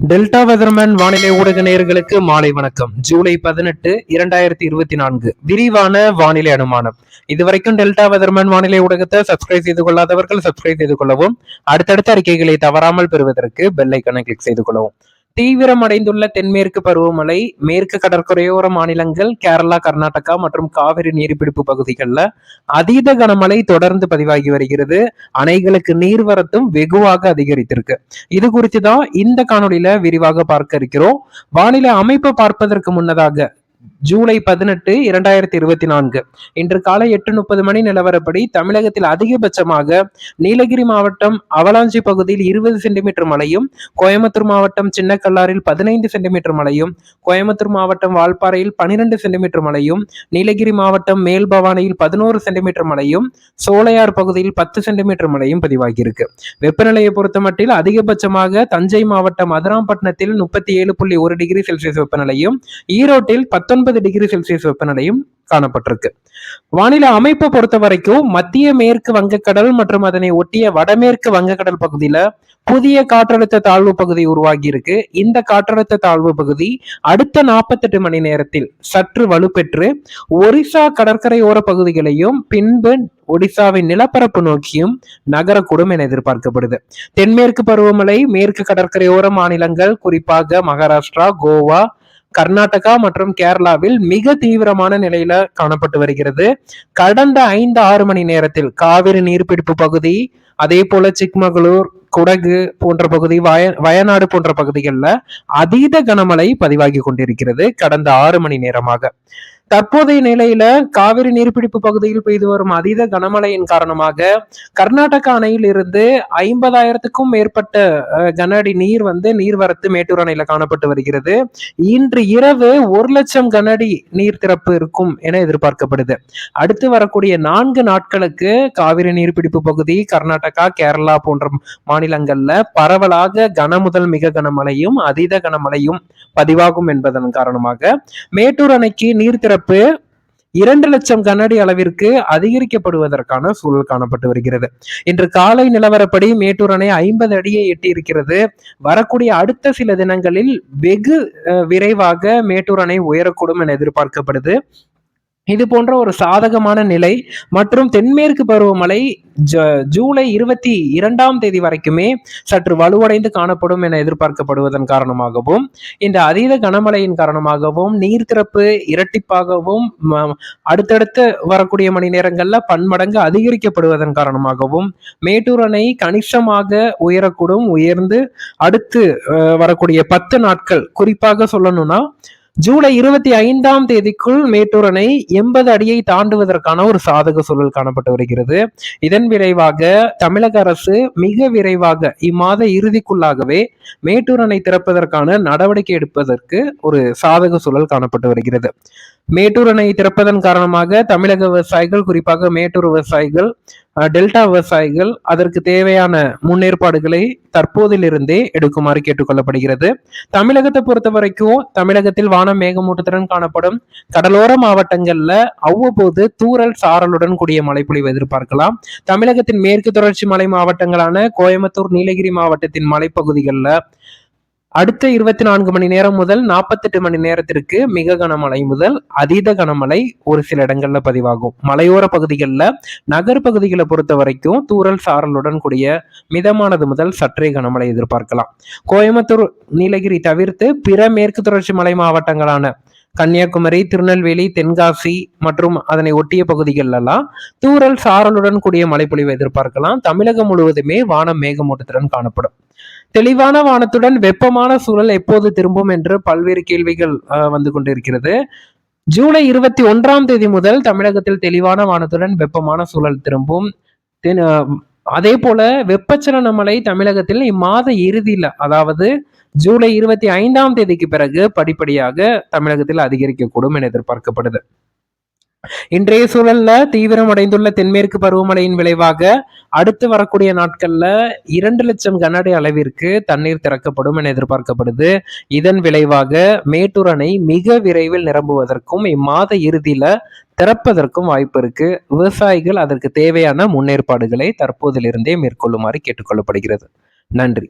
Delta weatherman வானிலை ஊடக நேயர்களுக்கு மாலை வணக்கம். ஜூலை பதினெட்டு இரண்டாயிரத்தி இருபத்தி நான்கு. விரிவான வானிலை அனுமானம். இதுவரைக்கும் டெல்டா வெதர்மேன் வானிலை ஊடகத்தை சப்ஸ்கிரைப் செய்து கொள்ளாதவர்கள் சப்ஸ்கிரைப் செய்து கொள்ளவும் அடுத்தடுத்த அறிக்கைகளை தவறாமல் பெறுவதற்கு பெல் கிளிக் செய்து கொள்ளவும். தீவிரமடைந்துள்ள தென்மேற்கு பருவமழை மேற்கு கடற்கரையோர மாநிலங்கள் கேரளா கர்நாடகா மற்றும் காவிரி நீர்பிடிப்பு பகுதிகளில் அதீத கனமழை தொடர்ந்து பதிவாகி வருகிறது. அணைகளுக்கு நீர்வரத்தும் வெகுவாக அதிகரித்திருக்கு. இது குறித்து தான் இந்த காணொலியில விரிவாக பார்க்க இருக்கிறோம். வானிலை அமைப்பை பார்ப்பதற்கு முன்னதாக ஜூலை பதினெட்டு இரண்டாயிரத்தி இருபத்தி நான்கு. இன்று காலை எட்டு முப்பது மணி நிலவரப்படி தமிழகத்தில் அதிகபட்சமாக நீலகிரி மாவட்டம் அவலாஞ்சி பகுதியில் இருபது சென்டிமீட்டர் மழையும் கோயம்புத்தூர் மாவட்டம் சின்னக்கல்லாரில் பதினைந்து சென்டிமீட்டர் மழையும் கோயம்புத்தூர் மாவட்டம் வால்பாறையில் பனிரெண்டு சென்டிமீட்டர் மழையும் நீலகிரி மாவட்டம் மேல்பவானியில் பதினோரு சென்டிமீட்டர் மழையும் சோலையார் பகுதியில் பத்து சென்டிமீட்டர் மழையும் பதிவாகியிருக்கு. வெப்பநிலையை பொறுத்தமட்டில் அதிகபட்சமாக தஞ்சை மாவட்டம் மதுராம்பட்டினத்தில் முப்பத்தி ஏழு புள்ளி ஒரு டிகிரி செல்சியஸ் வெப்பநிலையும் ஈரோட்டில் பத்தொன்பது டிகிரி செல்சியஸ் வெப்பநிலையும் காணப்பட்டிருக்கு. வானிலை அமைப்பை பொறுத்த வரைக்கும் மத்திய மேற்கு வங்கக்கடல் மற்றும் அதனை ஒட்டிய வடமேற்கு வங்கக்கடல் பகுதியில புதிய காற்றழுத்த தாழ்வு பகுதி உருவாகி இருக்கு இந்த காற்றழுத்த தாழ்வு பகுதி அடுத்த நாற்பத்தெட்டு மணி நேரத்தில் சற்று வலுப்பெற்று ஒரிசா கடற்கரையோர பகுதிகளையும் பின்பு ஒடிசாவின் நிலப்பரப்பு நோக்கியும் நகரக்கூடும் என எதிர்பார்க்கப்படுது. தென்மேற்கு பருவமழை மேற்கு கடற்கரையோர மாநிலங்கள் குறிப்பாக மகாராஷ்டிரா கோவா கர்நாடகா மற்றும் கேரளாவில் மிக தீவிரமான நிலையில காணப்பட்டு வருகிறது. கடந்த ஐந்து ஆறு மணி நேரத்தில் காவிரி நீர்பிடிப்பு பகுதி அதே போல சிக்மகளூர் குடகு போன்ற பகுதி வய வயநாடு போன்ற பகுதிகளில் அதீத கனமழை பதிவாகி கொண்டிருக்கிறது கடந்த ஆறு மணி நேரமாக. தற்போதைய நிலையில காவிரி நீர்பிடிப்பு பகுதியில் பெய்து வரும் அதீத கனமழையின் காரணமாக கர்நாடக அணையில் இருந்து ஐம்பதாயிரத்துக்கும் மேற்பட்ட கன அடி நீர் வந்து நீர்வரத்து மேட்டூர் அணையில காணப்பட்டு வருகிறது. இன்று இரவு ஒரு லட்சம் கன அடி நீர் திறப்பு இருக்கும் என எதிர்பார்க்கப்படுது. அடுத்து வரக்கூடிய நான்கு நாட்களுக்கு காவிரி நீர்பிடிப்பு பகுதி கர்நாடகா கேரளா போன்ற மாநிலங்கள்ல பரவலாக கன முதல் மிக கனமழையும் அதீத கனமழையும் பதிவாகும் என்பதன் காரணமாக மேட்டூர் அணைக்கு நீர் திறப்பு இரண்டு லட்சம் கனஅடி அளவிற்கு அதிகரிக்கப்படுவதற்கான சூழல் காணப்பட்டு வருகிறது. இன்று காலை நிலவரப்படி மேட்டூர் அணை ஐம்பது அடியை எட்டி இருக்கிறது வரக்கூடிய அடுத்த சில தினங்களில் வெகு விரைவாக மேட்டூர் அணை உயரக்கூடும் என எதிர்பார்க்கப்படுது. இது போன்ற ஒரு சாதகமான நிலை மற்றும் தென்மேற்கு பருவமழை ஜூலை இருபத்தி இரண்டாம் தேதி வரைக்குமே சற்று வலுவடைந்து காணப்படும் என எதிர்பார்க்கப்படுவதன் காரணமாகவும் இந்த அதீத கனமழையின் காரணமாகவும் நீர்த்திறப்பு இரட்டிப்பாகவும் அடுத்தடுத்து வரக்கூடிய மணி நேரங்களில் பன்மடங்கு அதிகரிக்கப்படுவதன் காரணமாகவும் மேட்டூர் அணை கணிசமாக உயரக்கூடும் உயர்ந்து அடுத்து வரக்கூடிய பத்து நாட்கள் குறிப்பாக சொல்லணும்னா ஜூலை இருபத்தி ஐந்தாம் தேதிக்குள் மேட்டூர் அணை எண்பது அடியை தாண்டுவதற்கான ஒரு சாதக சூழல் காணப்பட்டு வருகிறது. இதன் விரைவாக தமிழக அரசு மிக விரைவாக இம்மாத இறுதிக்குள்ளாகவே மேட்டூர் அணை திறப்பதற்கான நடவடிக்கை எடுப்பதற்கு ஒரு சாதக சூழல் காணப்பட்டு வருகிறது. மேட்டூர் அணை திறப்பதன் காரணமாக தமிழக விவசாயிகள் குறிப்பாக மேட்டூர் விவசாயிகள் டெல்டா விவசாயிகள் அதற்கு தேவையான முன்னேற்பாடுகளை தற்போதிலிருந்தே எடுக்குமாறு கேட்டுக்கொள்ளப்படுகிறது. தமிழகத்தை பொறுத்த வரைக்கும் தமிழகத்தில் வானம் மேகமூட்டத்துடன் காணப்படும் கடலோர மாவட்டங்கள்ல அவ்வப்போது தூரல் சாரலுடன் கூடிய மழைப்பொழிவு எதிர்பார்க்கலாம். தமிழகத்தின் மேற்கு தொடர்ச்சி மலை மாவட்டங்களான கோயம்புத்தூர் நீலகிரி மாவட்டத்தின் மலைப்பகுதிகளில் அடுத்த இருபத்தி நான்கு மணி நேரம் முதல் நாற்பத்தெட்டு மணி நேரத்திற்கு மிக கனமழை முதல் அதீத கனமழை ஒரு சில இடங்கள்ல பதிவாகும். மலையோர பகுதிகளில் நகர் பகுதிகளை பொறுத்த வரைக்கும் தூரல் சாரலுடன் கூடிய மிதமானது முதல் சற்றே கனமழை எதிர்பார்க்கலாம். கோயம்புத்தூர் நீலகிரி தவிர்த்து பிற மேற்கு தொடர்ச்சி மலை மாவட்டங்களான கன்னியாகுமரி திருநெல்வேலி தென்காசி மற்றும் அதனை ஒட்டிய பகுதிகளெல்லாம் தூரல் சாரலுடன் கூடிய மழைப்பொழிவு எதிர்பார்க்கலாம். தமிழகம் முழுவதுமே வானம் மேகமூட்டத்துடன் காணப்படும். தெளிவான வானத்துடன் வெப்பமான சூழல் எப்போது திரும்பும் என்று பல்வேறு கேள்விகள் வந்து கொண்டிருக்கிறது. ஜூலை இருபத்தி ஒன்றாம் தேதி முதல் தமிழகத்தில் தெளிவான வானத்துடன் வெப்பமான சூழல் திரும்பும். அதே போல வெப்பச்சலன மழை தமிழகத்தில் இம்மாத இறுதியில் அதாவது ஜூலை இருபத்தி ஐந்தாம் தேதிக்கு பிறகு படிப்படியாக தமிழகத்தில் அதிகரிக்கக்கூடும் என எதிர்பார்க்கப்படுது. இன்றைய சூழல்ல தீவிரம் அடைந்துள்ள தென்மேற்கு பருவமழையின் விளைவாக அடுத்து வரக்கூடிய நாட்கள்ல இரண்டு லட்சம் கனஅடி அளவிற்கு தண்ணீர் திறக்கப்படும் என எதிர்பார்க்கப்படுது. இதன் விளைவாக மேட்டூர் அணை மிக விரைவில் நிரம்புவதற்கும் இம்மாத இறுதியில திறப்பதற்கும் வாய்ப்பு இருக்கு. விவசாயிகள் அதற்கு தேவையான முன்னேற்பாடுகளை தற்போதிலிருந்தே மேற்கொள்ளுமாறு கேட்டுக்கொள்ளப்படுகிறது. நன்றி.